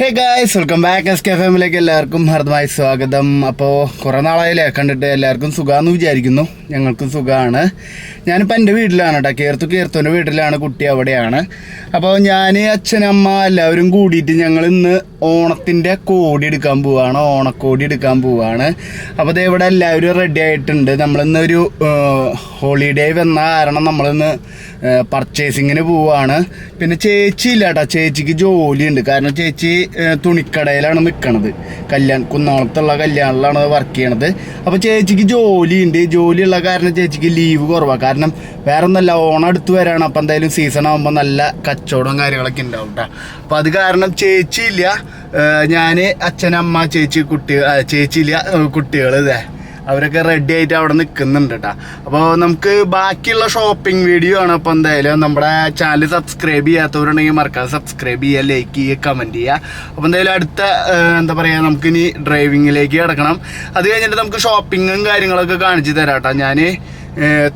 Hey guys welcome back S K ഫാമിലേക്ക് എല്ലാവർക്കും ഹർദ്ദമായി സ്വാഗതം. അപ്പോൾ കുറേ നാളായില്ലേ കണ്ടിട്ട് എല്ലാവർക്കും സുഖമാണെന്ന് വിചാരിക്കുന്നു. ഞങ്ങൾക്കും സുഖമാണ് ഞാനിപ്പോൾ എന്റെ വീട്ടിലാണ് കേട്ടോ കേർത്തു കേർത്തുവിന്റെ വീട്ടിലാണ് കുട്ടി അവിടെയാണ്. അപ്പോൾ ഞാൻ അച്ഛനമ്മ എല്ലാവരും കൂടിയിട്ട് ഞങ്ങൾ ഇന്ന് ഓണത്തിന്റെ കോടി എടുക്കാൻ പോവാണ് ഓണക്കോടി എടുക്കാൻ പോവാണ്. അപ്പോൾ ദേ ഇവിടെ എല്ലാവരും റെഡി ആയിട്ടുണ്ട്. നമ്മളിന്ന് ഒരു ഹോളിഡേ വന്ന കാരണം നമ്മളിന്ന് പർച്ചേസിങ്ങിന് പോവാണ്. പിന്നെ ചേച്ചി ഇല്ല കേട്ടോ ചേച്ചിക്ക് ജോലിയുണ്ട്. കാരണം ചേച്ചി തുണിക്കടയിലാണ് നിൽക്കണത് കല്യാൺ കുന്നോളത്തുള്ള കല്യാണിലാണ് വർക്ക് ചെയ്യണത്. അപ്പോൾ ചേച്ചിക്ക് ജോലിയുണ്ട്. ജോലിയുള്ള കാരണം ചേച്ചിക്ക് ലീവ് കുറവാണ് കാരണം വേറെ ഒന്നല്ല ഓണം അടുത്ത് വരാണ്. അപ്പോൾ എന്തായാലും സീസൺ ആകുമ്പോൾ നല്ല കച്ചവടം കാര്യങ്ങളൊക്കെ ഉണ്ടാവും കേട്ടോ അപ്പോൾ അത് കാരണം ചേച്ചി ഇല്ല. ഞാൻ അച്ഛനമ്മ ചേച്ചി കുട്ടി ചേച്ചിയില്ല കുട്ടികൾ ഇതേ. അവരൊക്കെ റെഡി ആയിട്ട് അവിടെ നിൽക്കുന്നുണ്ട് കേട്ടോ അപ്പോൾ നമുക്ക് ബാക്കിയുള്ള ഷോപ്പിംഗ് വീഡിയോ ആണ്. അപ്പോൾ എന്തായാലും നമ്മുടെ ചാനൽ സബ്സ്ക്രൈബ് ചെയ്യാത്തവരുണ്ടെങ്കിൽ മറക്കാതെ സബ്സ്ക്രൈബ് ചെയ്യുക ലൈക്ക് ചെയ്യുക കമന്റ് ചെയ്യുക. അപ്പോൾ എന്തായാലും അടുത്ത എന്താ പറയുക നമുക്കിനി ഡ്രൈവിങ്ങിലേക്ക് കിടക്കണം. അത് കഴിഞ്ഞിട്ട് നമുക്ക് ഷോപ്പിങ്ങും കാര്യങ്ങളൊക്കെ കാണിച്ചു തരാം കേട്ടോ ഞാൻ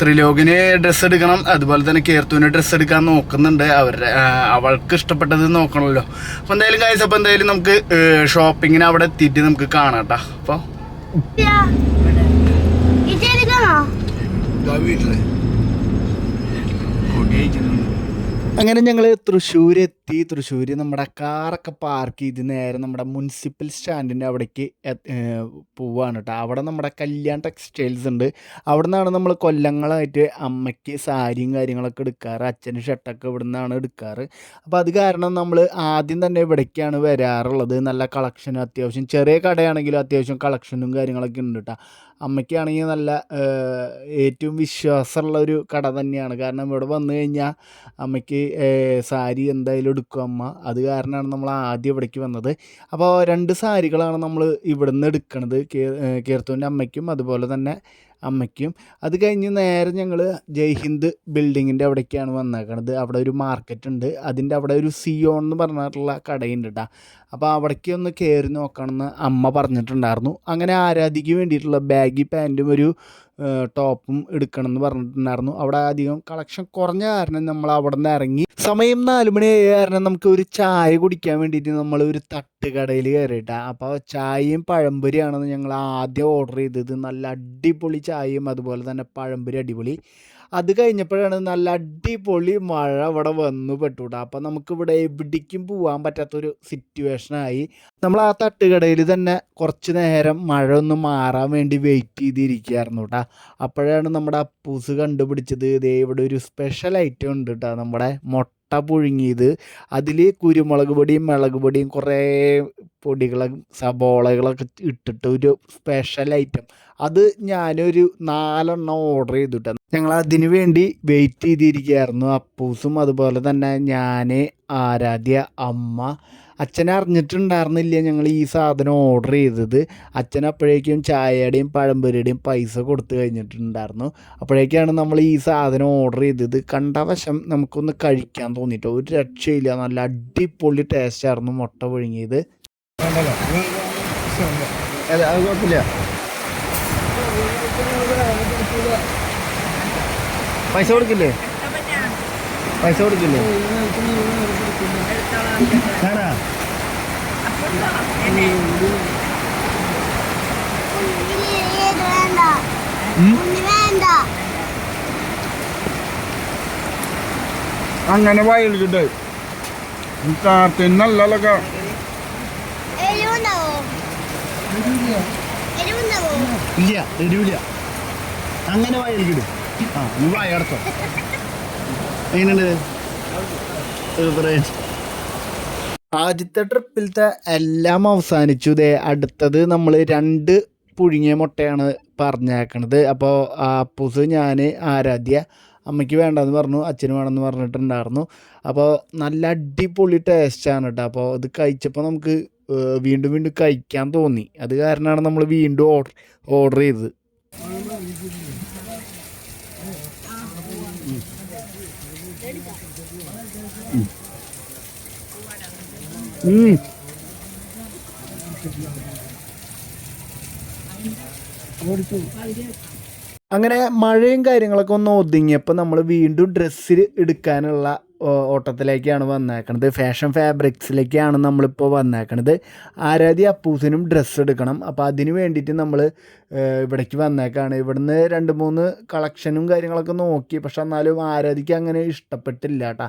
ത്രിലോകിന് ഡ്രസ്സ് എടുക്കണം. അതുപോലെ തന്നെ കേർത്തുവിന് ഡ്രസ്സ് എടുക്കാൻ നോക്കുന്നുണ്ട്. അവരുടെ അവൾക്ക് ഇഷ്ടപ്പെട്ടത് നോക്കണമല്ലോ. അപ്പോൾ എന്തായാലും കാഴ്ച അപ്പോൾ എന്തായാലും നമുക്ക് ഷോപ്പിങ്ങിന് അവിടെ എത്തിയിട്ട് നമുക്ക് കാണാം കേട്ടോ അപ്പോൾ അങ്ങനെ ഞങ്ങൾ തൃശ്ശൂർ എത്തി തൃശ്ശൂർ നമ്മുടെ കാറൊക്കെ പാർക്ക് ചെയ്ത് നേരെ നമ്മുടെ മുനിസിപ്പൽ സ്റ്റാൻഡിന്റെ അവിടേക്ക് പോവാണ് കേട്ടോ അവിടെ നമ്മുടെ കല്യാൺ ടെക്സ്റ്റൈൽസ് ഉണ്ട്. അവിടെ നിന്നാണ് നമ്മൾ കൊല്ലങ്ങളായിട്ട് അമ്മയ്ക്ക് സാരിയും കാര്യങ്ങളൊക്കെ എടുക്കാറ്. അച്ഛന് ഷർട്ടൊക്കെ ഇവിടെ നിന്നാണ് എടുക്കാറ്. അപ്പോൾ അത് കാരണം നമ്മൾ ആദ്യം തന്നെ ഇവിടേക്കാണ് വരാറുള്ളത്. നല്ല കളക്ഷനും അത്യാവശ്യം ചെറിയ കടയാണെങ്കിലും അത്യാവശ്യം കളക്ഷനും കാര്യങ്ങളൊക്കെ ഉണ്ട് കേട്ടോ അമ്മയ്ക്കാണെങ്കിൽ നല്ല ഏറ്റവും വിശ്വാസമുള്ള ഒരു കട തന്നെയാണ്. കാരണം ഇവിടെ വന്നു കഴിഞ്ഞാൽ അമ്മയ്ക്ക് സാരി എന്തായാലും എടുക്കും അമ്മ. അത് കാരണമാണ് നമ്മൾ ആദ്യം ഇവിടേക്ക് വന്നത്. അപ്പോൾ രണ്ട് സാരികളാണ് നമ്മൾ ഇവിടുന്ന് എടുക്കണത്. കീർത്തുവിന്റെ അമ്മയ്ക്കും അതുപോലെ തന്നെ അമ്മയ്ക്കും. അത് കഴിഞ്ഞ് നേരെ ഞങ്ങൾ ജയ്ഹിന്ദ് ബിൽഡിങ്ങിന്റെ അവിടേക്കാണ് വന്നേക്കണത്. അവിടെ ഒരു മാർക്കറ്റ് ഉണ്ട്. അതിന്റെ അവിടെ ഒരു സിയോൺ എന്ന് പറഞ്ഞിട്ടുള്ള കടയുണ്ട് കേട്ടോ അപ്പോൾ അവിടേക്ക് ഒന്ന് കയറി നോക്കണമെന്ന് അമ്മ പറഞ്ഞിട്ടുണ്ടായിരുന്നു. അങ്ങനെ ആരാധിക്ക് വേണ്ടിയിട്ടുള്ള ബാഗി പാന്റും ഒരു ടോപ്പും എടുക്കണം എന്ന് പറഞ്ഞിട്ടുണ്ടായിരുന്നു. അവിടെ അധികം കളക്ഷൻ കുറഞ്ഞ കാരണം നമ്മൾ അവിടെ നിന്ന് ഇറങ്ങി. സമയം നാല് മണി കാരണം നമുക്ക് ഒരു ചായ കുടിക്കാൻ വേണ്ടിയിട്ട് നമ്മൾ ഒരു തട്ടുകടയിൽ കയറിയിട്ട. അപ്പോൾ ചായയും പഴംപൊരിയാണെന്ന് ഞങ്ങൾ ആദ്യം ഓർഡർ ചെയ്തത്. നല്ല അടിപൊളി ചായയും അതുപോലെ തന്നെ പഴംപൊരി അടിപൊളി. അത് കഴിഞ്ഞപ്പോഴാണ് നല്ല അടിപൊളി മഴ ഇവിടെ വന്നു പെട്ടുകൂടാ അപ്പം നമുക്കിവിടെ എവിടേക്കും പോകാൻ പറ്റാത്തൊരു സിറ്റുവേഷനായി നമ്മൾ ആ തട്ടുകടയിൽ തന്നെ കുറച്ച് നേരം മഴ ഒന്ന് മാറാൻ വേണ്ടി വെയിറ്റ് ചെയ്തിരിക്കുകയായിരുന്നു കേട്ടോ അപ്പോഴാണ് നമ്മുടെ അപ്പൂസ് കണ്ടുപിടിച്ചത്. ഇതേ ഇവിടെ ഒരു സ്പെഷ്യൽ ഐറ്റം ഉണ്ട് കേട്ടോ നമ്മുടെ മുട്ട പുഴുങ്ങിയത്. അതിൽ കുരുമുളക് പൊടിയും മുളക് പൊടിയും കുറേ പൊടികളും സബോളകളൊക്കെ ഇട്ടിട്ട് ഒരു സ്പെഷ്യൽ ഐറ്റം അത് ഞാനൊരു നാലെണ്ണം ഓർഡർ ചെയ്തിട്ട്. ഞങ്ങൾ അതിനു വേണ്ടി വെയിറ്റ് ചെയ്തിരിക്കുകയായിരുന്നു. അപ്പൂസും അതുപോലെ തന്നെ ഞാൻ ആരാധ്യ അമ്മ അച്ഛൻ അറിഞ്ഞിട്ടുണ്ടായിരുന്നില്ല ഞങ്ങൾ ഈ സാധനം ഓർഡർ ചെയ്തത്. അച്ഛൻ അപ്പോഴേക്കും ചായയുടെയും പഴംപൊരിയുടെയും പൈസ കൊടുത്തു കഴിഞ്ഞിട്ടുണ്ടായിരുന്നു. അപ്പോഴേക്കാണ് നമ്മൾ ഈ സാധനം ഓർഡർ ചെയ്തത്. കണ്ട വശം നമുക്കൊന്ന് കഴിക്കാൻ തോന്നിയിട്ട് ഒരു രക്ഷയില്ല. നല്ല അടിപൊളി ടേസ്റ്റ് ആയിരുന്നു മുട്ട പുഴുങ്ങിയത്. പൈസ കൊടുക്കില്ലേ? പൈസ കൊടുക്കില്ലേ? വേണ്ട അങ്ങനെ വയലിട്ട് എരിവുണ്ടാവോ ഇല്ല എരിവില്ല. അങ്ങനെ വായിലിടും ആ നീ വായ അടച്ചോ എങ്ങനെയുണ്ട്? ആദ്യത്തെ ട്രിപ്പിലത്തെ എല്ലാം അവസാനിച്ചു. ദേ അടുത്തത് നമ്മൾ രണ്ട് പുഴുങ്ങിയ മുട്ടയാണ് പറഞ്ഞേക്കണത്. അപ്പോൾ അപ്പൂസ് ഞാൻ ആരാധ്യ അമ്മയ്ക്ക് വേണ്ടെന്ന് പറഞ്ഞു അച്ഛന് വേണമെന്ന് പറഞ്ഞിട്ടുണ്ടായിരുന്നു. അപ്പോൾ നല്ല അടിപൊളി ടേസ്റ്റാണ് കേട്ടോ അപ്പോൾ ഇത് കഴിച്ചപ്പോൾ നമുക്ക് വീണ്ടും വീണ്ടും കഴിക്കാൻ തോന്നി. അത് കാരണമാണ് നമ്മൾ വീണ്ടും ഓർഡർ ഓർഡർ ചെയ്തത്. അങ്ങനെ മഴയും കാര്യങ്ങളൊക്കെ ഒന്ന് ഒതുങ്ങിയപ്പോൾ നമ്മൾ വീണ്ടും ഡ്രസ്സിൽ എടുക്കാനുള്ള ഓട്ടത്തിലേക്കാണ് വന്നേക്കണത്. ഫാഷൻ ഫാബ്രിക്സിലേക്കാണ് നമ്മളിപ്പോൾ വന്നേക്കണത്. ആരാധ്യ അപ്പൂസിനും ഡ്രസ്സ് എടുക്കണം. അപ്പോൾ അതിന് വേണ്ടിയിട്ട് നമ്മൾ ഇവിടേക്ക് വന്നേക്കാണ്. ഇവിടുന്ന് രണ്ട് മൂന്ന് കളക്ഷനും കാര്യങ്ങളൊക്കെ നോക്കി. പക്ഷെ എന്നാലും ആരാധിക്ക് അങ്ങനെ ഇഷ്ടപ്പെട്ടില്ല കേട്ടോ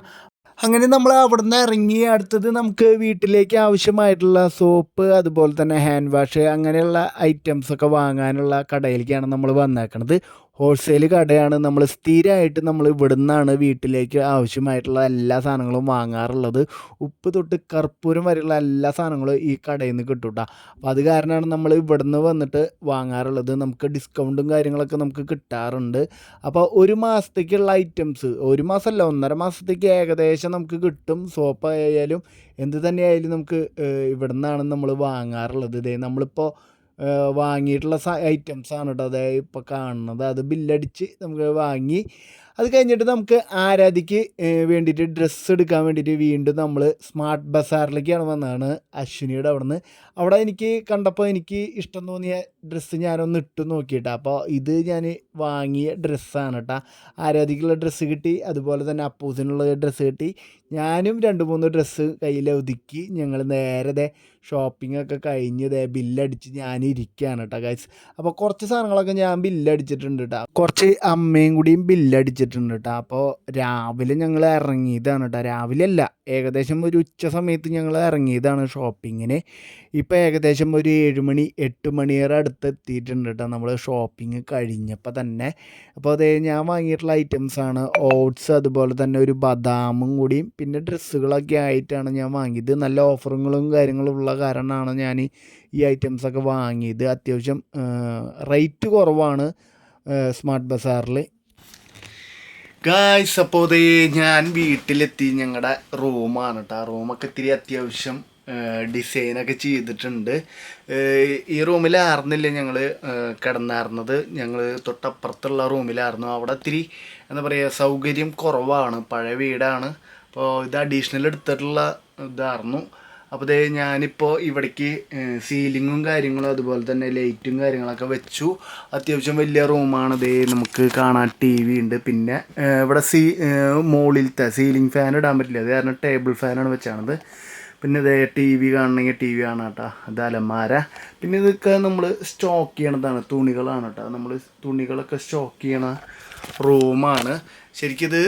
അങ്ങനെ നമ്മൾ അവിടെ നിന്ന് ഇറങ്ങി അടുത്തത് നമുക്ക് വീട്ടിലേക്ക് ആവശ്യമായിട്ടുള്ള സോപ്പ് അതുപോലെ തന്നെ ഹാൻഡ് വാഷ് അങ്ങനെയുള്ള ഐറ്റംസ് ഒക്കെ വാങ്ങാനുള്ള കടയിലേക്കാണ് നമ്മൾ വന്നേക്കണത്. ഹോൾസെയിൽ കടയാണ്. നമ്മൾ സ്ഥിരമായിട്ട് നമ്മൾ ഇവിടെ നിന്നാണ് വീട്ടിലേക്ക് ആവശ്യമായിട്ടുള്ള എല്ലാ സാധനങ്ങളും വാങ്ങാറുള്ളത്. ഉപ്പ് തൊട്ട് കർപ്പൂരം വരെയുള്ള എല്ലാ സാധനങ്ങളും ഈ കടയിൽ നിന്ന് കിട്ടും കേട്ടോ അപ്പോൾ അത് കാരണമാണ് നമ്മൾ ഇവിടെ നിന്ന് വന്നിട്ട് വാങ്ങാറുള്ളത്. നമുക്ക് ഡിസ്കൗണ്ടും കാര്യങ്ങളൊക്കെ നമുക്ക് കിട്ടാറുണ്ട്. അപ്പോൾ ഒരു മാസത്തേക്കുള്ള ഐറ്റംസ് ഒരു മാസമല്ല ഒന്നര മാസത്തേക്ക് ഏകദേശം നമുക്ക് കിട്ടും. സോപ്പ് ആയാലും എന്ത് തന്നെയായാലും നമുക്ക് ഇവിടെ നിന്നാണ് നമ്മൾ വാങ്ങാറുള്ളത്. ഇതേ നമ്മളിപ്പോൾ വാങ്ങിയിട്ടുള്ള ഐറ്റംസ് ആണ് കേട്ടോ അതായത് ഇപ്പോൾ കാണുന്നത്. അത് ബില്ലടിച്ച് നമുക്ക് വാങ്ങി അത് കഴിഞ്ഞിട്ട് നമുക്ക് ആരാധിക്ക് വേണ്ടിയിട്ട് ഡ്രസ്സ് എടുക്കാൻ വേണ്ടിയിട്ട് വീണ്ടും നമ്മൾ സ്മാർട്ട് ബസാറിലേക്കാണ് വന്നതാണ് അശ്വിനിയുടെ അവിടെ നിന്ന് അവിടെ എനിക്ക് കണ്ടപ്പോൾ എനിക്ക് ഇഷ്ടം തോന്നിയ ഡ്രസ്സ് ഞാനൊന്ന് ഇട്ട് നോക്കിയിട്ടാ. അപ്പോൾ ഇത് ഞാൻ വാങ്ങിയ ഡ്രസ്സാണ് കേട്ടോ ആരാധിക്കുള്ള ഡ്രസ്സ് കിട്ടി അതുപോലെ തന്നെ അപ്പൂസിനുള്ള ഡ്രസ്സ് കിട്ടി. ഞാനും രണ്ട് മൂന്ന് ഡ്രസ്സ് കയ്യിൽ ഒതുക്കി ഞങ്ങൾ നേരത്തെ ഷോപ്പിംഗ് ഒക്കെ കഴിഞ്ഞ് ദേ ബില്ലടിച്ച് ഞാൻ ഇരിക്കുകയാണ് കേട്ടോ ഗൈസ് അപ്പോൾ കുറച്ച് സാധനങ്ങളൊക്കെ ഞാൻ ബില്ലടിച്ചിട്ടുണ്ട് കേട്ടോ കുറച്ച് അമ്മയും കൂടിയും ബില്ലടിച്ചിട്ടുണ്ട് കേട്ടോ അപ്പോൾ രാവിലെ ഞങ്ങൾ ഇറങ്ങിയതാണ് കേട്ടോ രാവിലെ അല്ല ഏകദേശം ഒരു ഉച്ച സമയത്ത് ഞങ്ങൾ ഇറങ്ങിയതാണ് ഷോപ്പിങ്ങിന്. ഇപ്പോൾ ഏകദേശം ഒരു ഏഴ് മണി എട്ട് മണിയേറെ അടുത്ത് എത്തിയിട്ടുണ്ട് കേട്ടോ നമ്മൾ ഷോപ്പിംഗ് കഴിഞ്ഞപ്പോൾ തന്നെ. അപ്പോൾ അതേ ഞാൻ വാങ്ങിയിട്ടുള്ള ഐറ്റംസാണ് ഓട്സ് അതുപോലെ തന്നെ ഒരു ബദാമും കൂടിയും പിന്നെ ഡ്രസ്സുകളൊക്കെ ആയിട്ടാണ് ഞാൻ വാങ്ങിയത്. നല്ല ഓഫറുകളും കാര്യങ്ങളും ഉള്ള കാരണമാണ് ഞാൻ ഈ ഐറ്റംസൊക്കെ വാങ്ങിയത്. അത്യാവശ്യം റേറ്റ് കുറവാണ് സ്മാർട്ട് ബസാറിൽ ഗായ്സ് അപ്പോൾ അതേ ഞാൻ വീട്ടിലെത്തി. ഞങ്ങളുടെ റൂമാണ് കേട്ടോ ആ റൂമൊക്കെ ഇത്തിരി അത്യാവശ്യം ഡിസൈനൊക്കെ ചെയ്തിട്ടുണ്ട്. ഈ റൂമിലായിരുന്നില്ല ഞങ്ങൾ കിടന്നായിരുന്നത് ഞങ്ങൾ തൊട്ടപ്പുറത്തുള്ള റൂമിലായിരുന്നു അവിടെ ഇത്തിരി എന്താ പറയുക സൗകര്യം കുറവാണ്. പഴയ വീടാണ്. അപ്പോൾ ഇത് അഡീഷണൽ എടുത്തിട്ടുള്ള ഇതായിരുന്നു അപ്പോൾ ദേ ഞാനിപ്പോൾ ഇവിടേക്ക് സീലിങ്ങും കാര്യങ്ങളും അതുപോലെ തന്നെ ലൈറ്റും കാര്യങ്ങളൊക്കെ വെച്ചു. അത്യാവശ്യം വലിയ റൂമാണ് ദേ നമുക്ക് കാണാൻ ടി വി ഉണ്ട്. പിന്നെ ഇവിടെ സീ മുകളിലത്തെ സീലിംഗ് ഫാൻ ഇടാൻ പറ്റില്ല. അത് കാരണം ടേബിൾ ഫാനാണ് വെച്ചാണത്. പിന്നെ ഇതേ ടി വി കാണണമെങ്കിൽ ടി വി കാണാം കേട്ടോ അത് അലമാര. പിന്നെ ഇതൊക്കെ നമ്മൾ സ്റ്റോക്ക് ചെയ്യണതാണ്. തുണികളാണ് കേട്ടോ നമ്മൾ തുണികളൊക്കെ സ്റ്റോക്ക് ചെയ്യണ റൂമാണ്. ശരിക്കിത്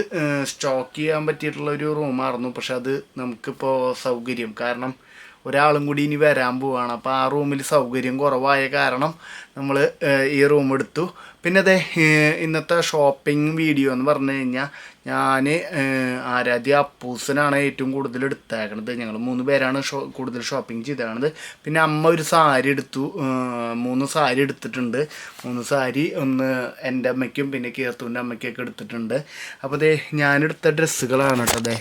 സ്റ്റോക്ക് ചെയ്യാൻ പറ്റിയിട്ടുള്ള ഒരു റൂമായിരുന്നു. പക്ഷെ അത് നമുക്കിപ്പോൾ സൗകര്യം. കാരണം ഒരാളും കൂടി ഇനി വരാൻ പോവാണ്. അപ്പോൾ ആ റൂമിൽ സൗകര്യം കുറവായ കാരണം നമ്മൾ ഈ റൂം എടുത്തു. പിന്നെ അതെ ഇന്നത്തെ ഷോപ്പിംഗ് വീഡിയോ എന്ന് പറഞ്ഞു കഴിഞ്ഞാൽ ഞാൻ ആരാധ്യ അപ്പൂസിനാണ് ഏറ്റവും കൂടുതൽ എടുത്തേക്കണത്. ഞങ്ങൾ മൂന്ന് പേരാണ് ഷോ കൂടുതൽ ഷോപ്പിംഗ് ചെയ്തേക്കണത്. പിന്നെ അമ്മ ഒരു സാരി എടുത്തു. മൂന്ന് സാരി എടുത്തിട്ടുണ്ട്. മൂന്ന് സാരി ഒന്ന് എന്റെ അമ്മയ്ക്കും പിന്നെ കീർത്തുവിന്റെ അമ്മയ്ക്കൊക്കെ എടുത്തിട്ടുണ്ട്. അപ്പോൾ അതെ ഞാനെടുത്ത ഡ്രസ്സുകളാണ് കേട്ടോ അതെ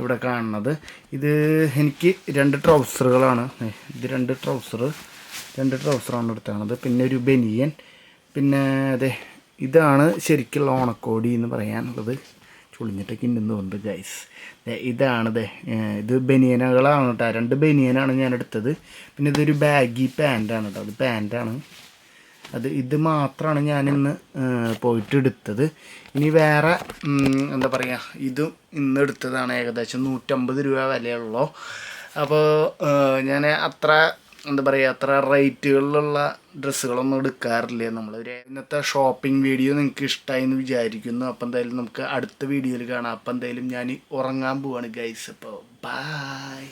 ഇവിടെ കാണുന്നത്. ഇത് എനിക്ക് രണ്ട് ട്രൗസറുകളാണ്. ഇത് രണ്ട് ട്രൗസർ രണ്ട് ട്രൗസറാണ് എടുത്തത് പിന്നെ ഒരു ബനിയൻ. പിന്നെ അതെ ഇതാണ് ശരിക്കുള്ള ഓണക്കോടി എന്ന് പറയാനുള്ളത്. ചുളിഞ്ഞിട്ടൊക്കെ ഉണ്ടെന്ന് തോന്നുന്നത് ഗൈസ് ഇതാണ് ദേ ഇത് ബനിയനകളാണ് കേട്ടോ. രണ്ട് ബനിയനാണ് ഞാൻ എടുത്തത്. പിന്നെ ഇതൊരു ബാഗി പാന്റാണ് കേട്ടോ. അത് പാന്റാണ് അത് ഇത് മാത്രമാണ് ഞാനിന്ന് പോയിട്ട് എടുത്തത്. ഇനി വേറെ എന്താ പറയുക ഇതും ഇന്ന് എടുത്തതാണ് ഏകദേശം നൂറ്റമ്പത് രൂപ വിലയുള്ളൂ. അപ്പോൾ ഞാൻ അത്ര എന്താ പറയുക അത്ര റേറ്റുകളിലുള്ള ഡ്രസ്സുകളൊന്നും എടുക്കാറില്ല നമ്മൾ ഇന്നത്തെ ഷോപ്പിംഗ് വീഡിയോ നിങ്ങൾക്ക് ഇഷ്ടമായി എന്ന് വിചാരിക്കുന്നു. അപ്പം എന്തായാലും നമുക്ക് അടുത്ത വീഡിയോയിൽ കാണാം. അപ്പം എന്തായാലും ഞാൻ ഉറങ്ങാൻ പോവാണ് ഗൈസ് അപ്പോൾ ബായ്